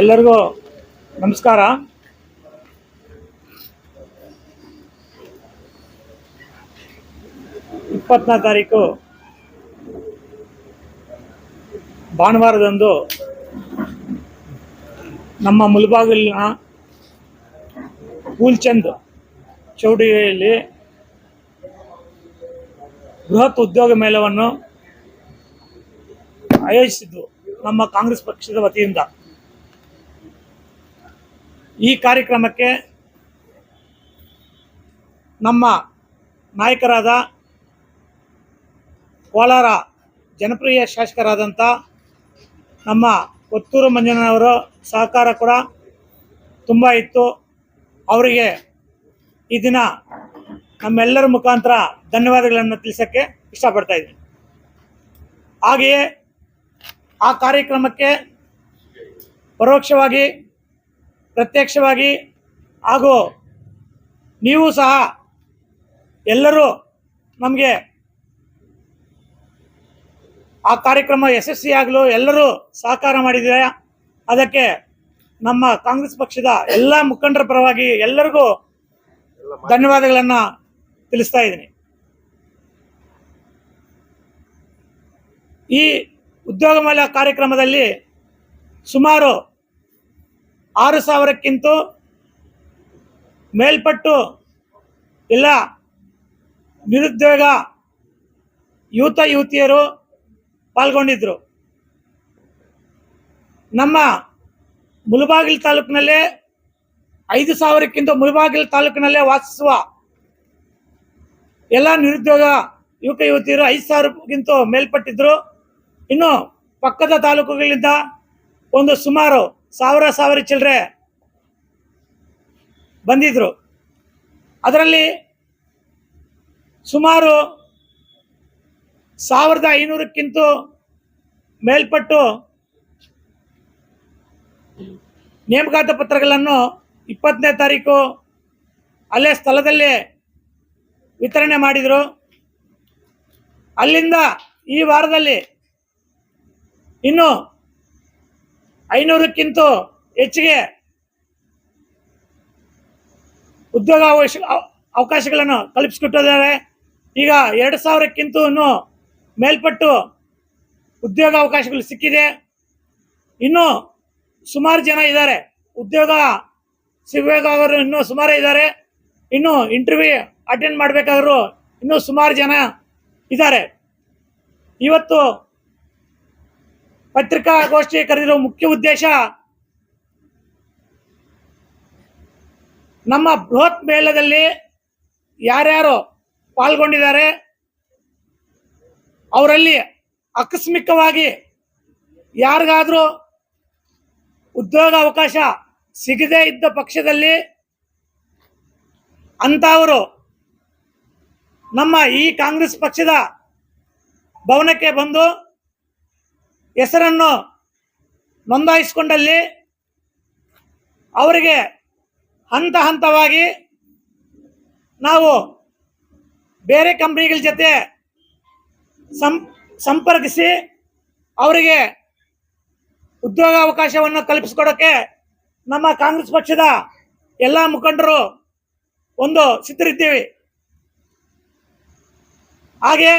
ಎಲ್ಲರಿಗೂ ನಮಸ್ಕಾರ. ಇಪ್ಪತ್ತನೇ ತಾರೀಕು ಭಾನುವಾರದಂದು ನಮ್ಮ ಮುಲ್ಬಾಗಿಲಿನ ಕೂಲ್ಚಂದ್ ಚೌಡಿಯಲ್ಲಿ ಬೃಹತ್ ಉದ್ಯೋಗ ಮೇಳವನ್ನು ಆಯೋಜಿಸಿದ್ದು ನಮ್ಮ ಕಾಂಗ್ರೆಸ್ ಪಕ್ಷದ ವತಿಯಿಂದ. ಈ ಕಾರ್ಯಕ್ರಮಕ್ಕೆ ನಮ್ಮ ನಾಯಕರಾದ ಕೋಲಾರ ಜನಪ್ರಿಯ ಶಾಸಕರಾದಂಥ ನಮ್ಮ ಕೊತ್ತೂರು ಮಂಜನವರು ಸಹಕಾರ ಕೂಡ ತುಂಬ ಇತ್ತು. ಅವರಿಗೆ ಈ ದಿನ ನಮ್ಮೆಲ್ಲರ ಮುಖಾಂತರ ಧನ್ಯವಾದಗಳನ್ನು ತಿಳಿಸೋಕ್ಕೆ ಇಷ್ಟಪಡ್ತಾ ಇದ್ದೀನಿ. ಹಾಗೆಯೇ ಆ ಕಾರ್ಯಕ್ರಮಕ್ಕೆ ಪರೋಕ್ಷವಾಗಿ ಪ್ರತ್ಯಕ್ಷವಾಗಿ ಹಾಗೂ ನೀವು ಸಹ ಎಲ್ಲರೂ ನಮಗೆ ಆ ಕಾರ್ಯಕ್ರಮ ಯಶಸ್ವಿಯಾಗಲು ಎಲ್ಲರೂ ಸಹಕಾರ ಮಾಡಿದ್ದೀರಾ? ಅದಕ್ಕೆ ನಮ್ಮ ಕಾಂಗ್ರೆಸ್ ಪಕ್ಷದ ಎಲ್ಲ ಮುಖಂಡರ ಪರವಾಗಿ ಎಲ್ಲರಿಗೂ ಧನ್ಯವಾದಗಳನ್ನು ತಿಳಿಸ್ತಾ ಇದ್ದೀನಿ. ಈ ಉದ್ಯೋಗ ಮೇಲೆ ಕಾರ್ಯಕ್ರಮದಲ್ಲಿ ಸುಮಾರು ಆರು ಸಾವಿರಕ್ಕಿಂತ ಮೇಲ್ಪಟ್ಟು ಇಲ್ಲ ನಿರುದ್ಯೋಗ ಯುವತ ಯುವತಿಯರು ಪಾಲ್ಗೊಂಡಿದ್ದರು ನಮ್ಮ ಮುಳಬಾಗಿಲು ತಾಲೂಕಿನಲ್ಲೇ ಐದು ಸಾವಿರಕ್ಕಿಂತ ಮುಳಬಾಗಿಲು ತಾಲೂಕಿನಲ್ಲೇ ವಾಸಿಸುವ ಎಲ್ಲ ನಿರುದ್ಯೋಗ ಯುವಕ ಯುವತಿಯರು ಐದು ಸಾವಿರಕ್ಕಿಂತ ಮೇಲ್ಪಟ್ಟಿದ್ರು. ಇನ್ನು ಪಕ್ಕದ ತಾಲೂಕುಗಳಿಂದ ಒಂದು ಸುಮಾರು ಸಾವಿರ ಸಾವಿರ ಚಿಲ್ಲರೆ ಬಂದಿದ್ರು. ಅದರಲ್ಲಿ ಸುಮಾರು ಸಾವಿರದ ಐನೂರಕ್ಕಿಂತ ಮೇಲ್ಪಟ್ಟು ನೇಮಕಾತ ಪತ್ರಗಳನ್ನು ಇಪ್ಪತ್ತನೇ ತಾರೀಕು ಅಲ್ಲೇ ಸ್ಥಳದಲ್ಲಿ ವಿತರಣೆ ಮಾಡಿದರು. ಅಲ್ಲಿಂದ ಈ ವಾರದಲ್ಲಿ ಇನ್ನು ಐನೂರಕ್ಕಿಂತ ಹೆಚ್ಚಿಗೆ ಉದ್ಯೋಗ ಅವಕಾಶ ಅವಕಾಶಗಳನ್ನು ಕಲ್ಪಿಸಿಕೊಟ್ಟಿದ್ದಾರೆ. ಈಗ ಎರಡು ಸಾವಿರಕ್ಕಿಂತ ಮೇಲ್ಪಟ್ಟು ಉದ್ಯೋಗ ಅವಕಾಶಗಳು ಸಿಕ್ಕಿದೆ. ಇನ್ನು ಸುಮಾರು ಜನ ಇದ್ದಾರೆ. ಉದ್ಯೋಗ ಸಿಗಬೇಕಾದ್ರು ಇನ್ನೂ ಸುಮಾರು ಇದ್ದಾರೆ. ಇನ್ನು ಇಂಟರ್ವ್ಯೂ ಅಟೆಂಡ್ ಮಾಡಬೇಕಾದ್ರು ಇನ್ನೂ ಸುಮಾರು ಜನ ಇದ್ದಾರೆ. ಇವತ್ತು ಪತ್ರಿಕಾಗೋಷ್ಠಿ ಕರೆದಿರೋ ಮುಖ್ಯ ಉದ್ದೇಶ ನಮ್ಮ ಬೃಹತ್ ಮೇಳದಲ್ಲಿ ಯಾರ್ಯಾರು ಪಾಲ್ಗೊಂಡಿದ್ದಾರೆ, ಅವರಲ್ಲಿ ಆಕಸ್ಮಿಕವಾಗಿ ಯಾರಿಗಾದರೂ ಉದ್ಯೋಗ ಅವಕಾಶ ಸಿಗದೇ ಇದ್ದ ಪಕ್ಷದಲ್ಲಿ ಅಂಥವರು ನಮ್ಮ ಈ ಕಾಂಗ್ರೆಸ್ ಪಕ್ಷದ ಭವನಕ್ಕೆ ಬಂದು ಹೆಸರನ್ನು ನೋಂದಾಯಿಸಿಕೊಂಡಲ್ಲಿ ಅವರಿಗೆ ಹಂತ ಹಂತವಾಗಿ ನಾವು ಬೇರೆ ಕಂಪ್ನಿಗಳ ಜೊತೆ ಸಂಪರ್ಕಿಸಿ ಅವರಿಗೆ ಉದ್ಯೋಗಾವಕಾಶವನ್ನು ಕಲ್ಪಿಸಿಕೊಡೋಕ್ಕೆ ನಮ್ಮ ಕಾಂಗ್ರೆಸ್ ಪಕ್ಷದ ಎಲ್ಲ ಮುಖಂಡರು ಒಂದು ಸಿದ್ಧರಿದ್ದೀವಿ. ಹಾಗೆ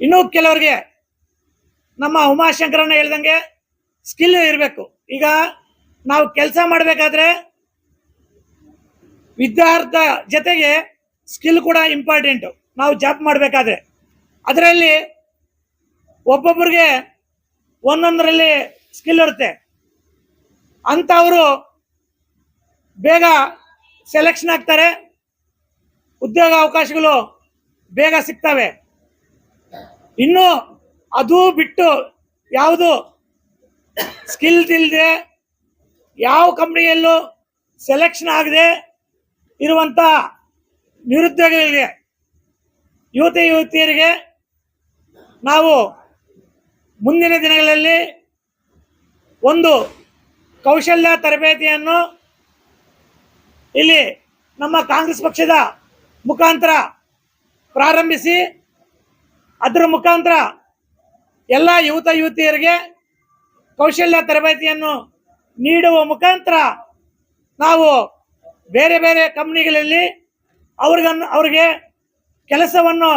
ಇನ್ನೂ ಕೆಲವರಿಗೆ ನಮ್ಮ ಉಮಾಶಂಕರನ್ನ ಹೇಳ್ದಂಗೆ ಸ್ಕಿಲ್ ಇರಬೇಕು. ಈಗ ನಾವು ಕೆಲಸ ಮಾಡಬೇಕಾದ್ರೆ ವಿದ್ಯಾರ್ಥ ಜೊತೆಗೆ ಸ್ಕಿಲ್ ಕೂಡ ಇಂಪಾರ್ಟೆಂಟು ನಾವು ಜಾಬ್ ಮಾಡಬೇಕಾದ್ರೆ. ಅದರಲ್ಲಿ ಒಬ್ಬೊಬ್ಬರಿಗೆ ಒಂದೊಂದರಲ್ಲಿ ಸ್ಕಿಲ್ ಇರುತ್ತೆ. ಅಂಥವರು ಬೇಗ ಸೆಲೆಕ್ಷನ್ ಆಗ್ತಾರೆ. ಉದ್ಯೋಗ ಅವಕಾಶಗಳು ಬೇಗ ಸಿಗ್ತವೆ. ಇನ್ನು ಅದು ಬಿಟ್ಟು ಯಾವುದು? ಸ್ಕಿಲ್ ಇಲ್ಲದೆ ಯಾವ ಕಂಪ್ನಿಯಲ್ಲೂ ಸೆಲೆಕ್ಷನ್ ಆಗದೆ ಇರುವಂಥ ನಿರುದ್ಯೋಗಿಗಳಿಗೆ, ಯುವತಿ, ಯುವತಿಯರಿಗೆ ನಾವು ಮುಂದಿನ ದಿನಗಳಲ್ಲಿ ಒಂದು ಕೌಶಲ್ಯ ತರಬೇತಿಯನ್ನು ಇಲ್ಲಿ ನಮ್ಮ ಕಾಂಗ್ರೆಸ್ ಪಕ್ಷದ ಮುಖಾಂತರ ಪ್ರಾರಂಭಿಸಿ, ಅದರ ಮುಖಾಂತರ ಎಲ್ಲ ಯುವತ ಯುವತಿಯರಿಗೆ ಕೌಶಲ್ಯ ತರಬೇತಿಯನ್ನು ನೀಡುವ ಮುಖಾಂತರ ನಾವು ಬೇರೆ ಬೇರೆ ಕಂಪ್ನಿಗಳಲ್ಲಿ ಅವ್ರಿಗನ್ನು ಅವ್ರಿಗೆ ಕೆಲಸವನ್ನು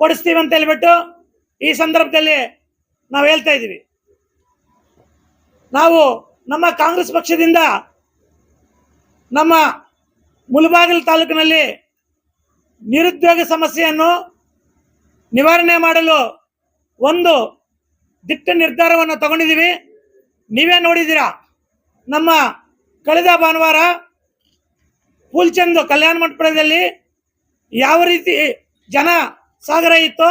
ಕೊಡಿಸ್ತೀವಿ ಅಂತ ಹೇಳ್ಬಿಟ್ಟು ಈ ಸಂದರ್ಭದಲ್ಲಿ ನಾವು ಹೇಳ್ತಾ ಇದ್ದೀವಿ. ನಾವು ನಮ್ಮ ಕಾಂಗ್ರೆಸ್ ಪಕ್ಷದಿಂದ ನಮ್ಮ ಮುಲ್ಬಾಗಿಲು ತಾಲೂಕಿನಲ್ಲಿ ನಿರುದ್ಯೋಗ ಸಮಸ್ಯೆಯನ್ನು ನಿವಾರಣೆ ಮಾಡಲು ಒಂದು ದಿಟ್ಟ ನಿರ್ಧಾರವನ್ನು ತಗೊಂಡಿದ್ದೀವಿ. ನೀವೇ ನೋಡಿದ್ದೀರಾ? ನಮ್ಮ ಕಳೆದ ಭಾನುವಾರ ಪೂಲ್ಚಂದ್ ಕಲ್ಯಾಣ ಮಂಟಪದಲ್ಲಿ ಯಾವ ರೀತಿ ಜನ ಸಾಗರ ಇತ್ತು,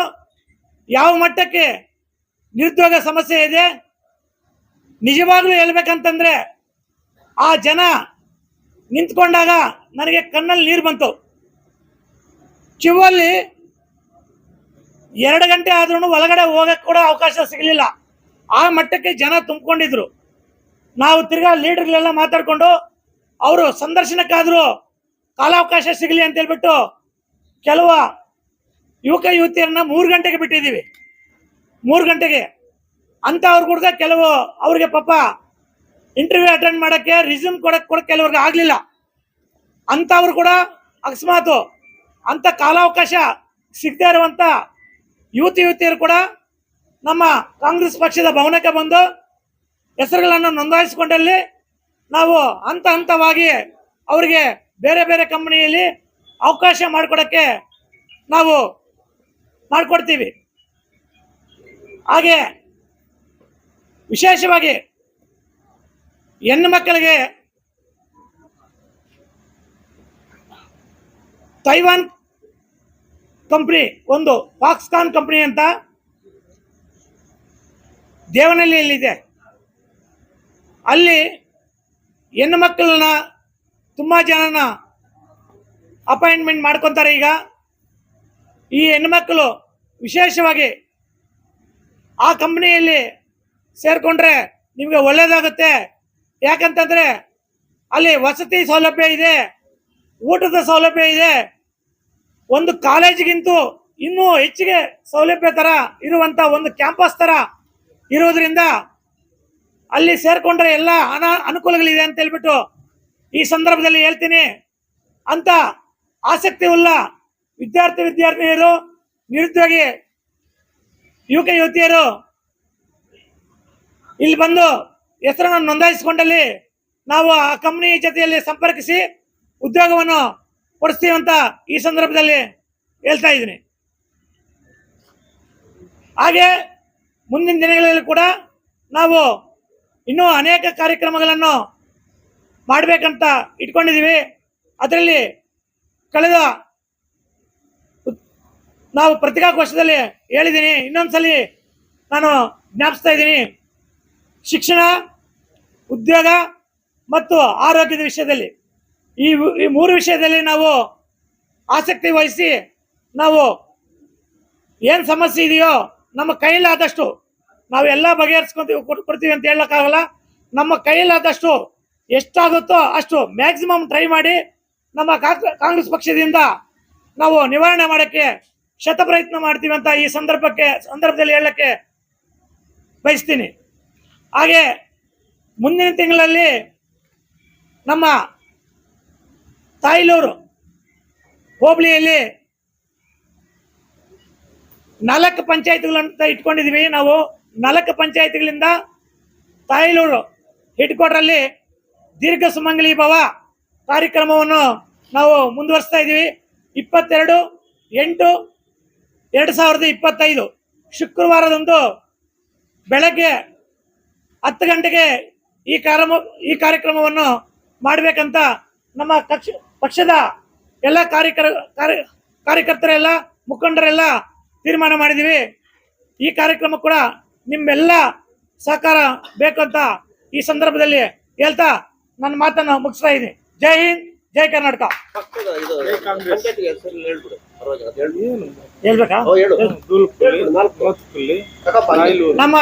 ಯಾವ ಮಟ್ಟಕ್ಕೆ ನಿರುದ್ಯೋಗ ಸಮಸ್ಯೆ ಇದೆ, ನಿಜವಾಗ್ಲೂ ಹೇಳ್ಬೇಕಂತಂದ್ರೆ ಆ ಜನ ನಿಂತ್ಕೊಂಡಾಗ ನನಗೆ ಕಣ್ಣಲ್ಲಿ ನೀರು ಬಂತು. ಕ್ಯೂವಲ್ಲಿ ಎರಡು ಗಂಟೆ ಆದ್ರೂ ಒಳಗಡೆ ಹೋಗಕ್ಕೆ ಕೂಡ ಅವಕಾಶ ಸಿಗಲಿಲ್ಲ. ಆ ಮಟ್ಟಕ್ಕೆ ಜನ ತುಂಬಿಕೊಂಡಿದ್ರು. ನಾವು ತಿರ್ಗಾ ಲೀಡರ್ಗಳೆಲ್ಲ ಮಾತಾಡ್ಕೊಂಡು ಅವರು ಸಂದರ್ಶನಕ್ಕಾದರೂ ಕಾಲಾವಕಾಶ ಸಿಗಲಿ ಅಂತ ಹೇಳ್ಬಿಟ್ಟು ಕೆಲವು ಯುವಕ ಯುವತಿಯರನ್ನ ಮೂರು ಗಂಟೆಗೆ ಬಿಟ್ಟಿದ್ದೀವಿ. ಮೂರು ಗಂಟೆಗೆ. ಅಂಥವ್ರು ಕೂಡ ಕೆಲವು ಅವ್ರಿಗೆ ಪಾಪ ಇಂಟರ್ವ್ಯೂ ಅಟೆಂಡ್ ಮಾಡೋಕ್ಕೆ ರಿಸ್ಯೂಮ್ ಕೊಡಕ್ಕೆ ಕೂಡ ಕೆಲವ್ರಿಗೆ ಆಗಲಿಲ್ಲ. ಅಂಥವ್ರು ಕೂಡ ಅಕಸ್ಮಾತು ಅಂಥ ಕಾಲಾವಕಾಶ ಸಿಗದೇ ಇರುವಂಥ ಯುವತಿ ಯುವತಿಯರು ಕೂಡ ನಮ್ಮ ಕಾಂಗ್ರೆಸ್ ಪಕ್ಷದ ಭವನಕ್ಕೆ ಬಂದು ಹೆಸರುಗಳನ್ನು ನೋಂದಾಯಿಸಿಕೊಂಡಲ್ಲಿ ನಾವು ಹಂತ ಹಂತವಾಗಿ ಅವರಿಗೆ ಬೇರೆ ಬೇರೆ ಕಂಪನಿಯಲ್ಲಿ ಅವಕಾಶ ಮಾಡಿಕೊಡೋಕ್ಕೆ ನಾವು ಮಾಡಿಕೊಡ್ತೀವಿ. ಹಾಗೆ ವಿಶೇಷವಾಗಿ ಹೆಣ್ಣು ಮಕ್ಕಳಿಗೆ ತೈವಾನ್ ಕಂಪ್ನಿ, ಒಂದು ಫಾಕ್ಸ್ಕಾನ್ ಕಂಪ್ನಿ ಅಂತ ದೇವನಹಳ್ಳಿಯಲ್ಲಿದೆ ಅಲ್ಲಿ ಹೆಣ್ಣು ಮಕ್ಕಳನ್ನ ತುಂಬ ಜನನ ಅಪಾಯಿಂಟ್ಮೆಂಟ್ ಮಾಡ್ಕೊತಾರೆ ಈಗ. ಈ ಹೆಣ್ಮಕ್ಕಳು ವಿಶೇಷವಾಗಿ ಆ ಕಂಪ್ನಿಯಲ್ಲಿ ಸೇರಿಕೊಂಡ್ರೆ ನಿಮಗೆ ಒಳ್ಳೆಯದಾಗುತ್ತೆ ಯಾಕಂತಂದರೆ ಅಲ್ಲಿ ವಸತಿ ಸೌಲಭ್ಯ ಇದೆ, ಊಟದ ಸೌಲಭ್ಯ ಇದೆ ಒಂದು ಕಾಲೇಜಿಗಿಂತೂ ಇನ್ನೂ ಹೆಚ್ಚಿಗೆ ಸೌಲಭ್ಯ ಥರ ಇರುವಂಥ ಒಂದು ಕ್ಯಾಂಪಸ್ ಥರ ಇರೋದ್ರಿಂದ ಅಲ್ಲಿ ಸೇರಿಕೊಂಡ್ರೆ ಎಲ್ಲ ಅನ ಅನುಕೂಲಗಳಿದೆ ಅಂತ ಹೇಳ್ಬಿಟ್ಟು ಈ ಸಂದರ್ಭದಲ್ಲಿ ಹೇಳ್ತೀನಿ. ಅಂತ ಆಸಕ್ತಿ ಉಳ್ಳ ವಿದ್ಯಾರ್ಥಿ ವಿದ್ಯಾರ್ಥಿನಿಯರು, ನಿರುದ್ಯೋಗಿ ಯುವಕ ಯುವತಿಯರು ಇಲ್ಲಿ ಬಂದು ಹೆಸರನ್ನು ನೋಂದಾಯಿಸಿಕೊಂಡಲ್ಲಿ ನಾವು ಆ ಕಂಪ್ನಿ ಜೊತೆಯಲ್ಲಿ ಸಂಪರ್ಕಿಸಿ ಉದ್ಯೋಗವನ್ನು ಕೊಡಿಸ್ತೀವಿ ಅಂತ ಈ ಸಂದರ್ಭದಲ್ಲಿ ಹೇಳ್ತಾ ಇದ್ದೀನಿ. ಹಾಗೆ ಮುಂದಿನ ದಿನಗಳಲ್ಲಿ ಕೂಡ ನಾವು ಇನ್ನೂ ಅನೇಕ ಕಾರ್ಯಕ್ರಮಗಳನ್ನು ಮಾಡಬೇಕಂತ ಇಟ್ಕೊಂಡಿದ್ದೀವಿ. ಅದರಲ್ಲಿ ಕಳೆದ ನಾವು ಪತ್ರಿಕಾಗೋಷ್ಠದಲ್ಲಿ ಹೇಳಿದ್ದೀನಿ. ಇನ್ನೊಂದ್ಸಲಿ ನಾನು ಜ್ಞಾಪಿಸ್ತಾ ಇದ್ದೀನಿ. ಶಿಕ್ಷಣ, ಉದ್ಯೋಗ ಮತ್ತು ಆರೋಗ್ಯದ ವಿಷಯದಲ್ಲಿ. ಈ ಈ ಮೂರು ವಿಷಯದಲ್ಲಿ ನಾವು ಆಸಕ್ತಿ ವಹಿಸಿ ನಾವು ಏನು ಸಮಸ್ಯೆ ಇದೆಯೋ ನಮ್ಮ ಕೈಲಾದಷ್ಟು ಎಲ್ಲ ಬಗೆಹರಿಸ್ಕೊಂತೀವಿ ಕೊಡ್ತೀವಿ ಅಂತ ಹೇಳೋಕ್ಕಾಗಲ್ಲ. ನಮ್ಮ ಕೈಲಾದಷ್ಟು ಎಷ್ಟಾಗುತ್ತೋ ಅಷ್ಟು ಮ್ಯಾಕ್ಸಿಮಮ್ ಟ್ರೈ ಮಾಡಿ ನಮ್ಮ ಕಾಂಗ್- ಕಾಂಗ್ರೆಸ್ ಪಕ್ಷದಿಂದ ನಾವು ನಿವಾರಣೆ ಮಾಡೋಕ್ಕೆ ಶತ ಪ್ರಯತ್ನ ಮಾಡ್ತೀವಿ ಅಂತ ಈ ಸಂದರ್ಭಕ್ಕೆ, ಸಂದರ್ಭದಲ್ಲಿ ಹೇಳಕ್ಕೆ ಬಯಸ್ತೀನಿ. ಹಾಗೆ ಮುಂದಿನ ತಿಂಗಳಲ್ಲಿ ನಮ್ಮ ತಾಯ್ಲೂರು ಹೋಬಳಿಯಲ್ಲಿ ನಾಲ್ಕು ಪಂಚಾಯತ್ಗಳಂತ ಇಟ್ಕೊಂಡಿದ್ದೀವಿ. ನಾವು ನಾಲ್ಕು ಪಂಚಾಯತ್ಗಳಿಂದ ತಾಯ್ಲೂರು ಹೆಡ್ ಕ್ವಾರ್ಟರಲ್ಲಿ ದೀರ್ಘ ಸುಮಂಗಲಿ ಭವ ಕಾರ್ಯಕ್ರಮವನ್ನು ನಾವು ಮುಂದುವರಿಸ್ತಾ ಇದ್ದೀವಿ. ಇಪ್ಪತ್ತೆರಡು, ಎಂಟು, ಎರಡು ಸಾವಿರದ ಇಪ್ಪತ್ತೈದು ಶುಕ್ರವಾರದಂದು ಬೆಳಗ್ಗೆ ಹತ್ತು ಗಂಟೆಗೆ ಈ ಕಾರ್ಯ, ಈ ಕಾರ್ಯಕ್ರಮವನ್ನು ಮಾಡಬೇಕಂತ ನಮ್ಮ ಕಕ್ಷ ಪಕ್ಷದ ಎಲ್ಲ ಕಾರ್ಯಕರ್ ಕಾರ್ಯ ಕಾರ್ಯಕರ್ತರೆಲ್ಲ ಮುಖಂಡರೆಲ್ಲ ತೀರ್ಮಾನ ಮಾಡಿದ್ದೀವಿ. ಈ ಕಾರ್ಯಕ್ರಮ ಕೂಡ ನಿಮ್ಮೆಲ್ಲ ಸಹಕಾರ ಬೇಕು ಅಂತ ಈ ಸಂದರ್ಭದಲ್ಲಿ ಹೇಳ್ತಾ ನನ್ನ ಮಾತನ್ನು ಮುಗಿಸ್ತಾ ಇದ್ದೀನಿ. ಜೈ ಹಿಂದ್ ಜೈ ಕರ್ನಾಟಕ. ಹೇಳ್ಬೇಕಾ? ನಮ್ಮ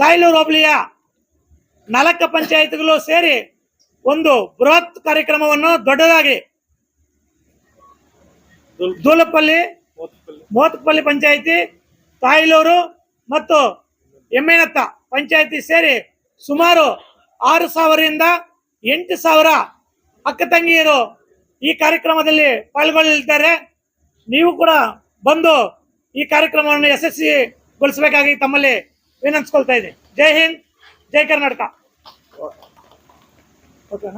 ತಾಯ್ಲೂರು ಹೋಬಳಿಯ ನಾಲ್ಕು ಪಂಚಾಯತ್ಗಳು ಸೇರಿ ಒಂದು ಬೃಹತ್ ಕಾರ್ಯಕ್ರಮವನ್ನು ದೊಡ್ಡದಾಗಿ ದೂಲ್- ದೂಲಪಲ್ಲಿ, ಮೋತ್ಪಲ್ಲಿ ಪಂಚಾಯಿತಿ, ತಾಯಿಲೂರು ಮತ್ತು ಎಮ್ಮೆನತ್ತ ಪಂಚಾಯಿತಿ ಸೇರಿ ಸುಮಾರು ಆರು ಸಾವಿರದಿಂದ ಎಂಟು ಸಾವಿರ ಅಕ್ಕ ತಂಗಿಯರು ಈ ಕಾರ್ಯಕ್ರಮದಲ್ಲಿ ಪಾಲ್ಗೊಳ್ಳಲಿದ್ದಾರೆ. ನೀವು ಕೂಡ ಬಂದು ಈ ಕಾರ್ಯಕ್ರಮವನ್ನು ಯಶಸ್ವಿಗೊಳಿಸಬೇಕಾಗಿ ತಮ್ಮಲ್ಲಿ ವಿನಂತಿಸ್ಕೊಳ್ತಾ ಇದೆ ಜೈ ಹಿಂದ್, ಜೈ ಕರ್ನಾಟಕ. otra.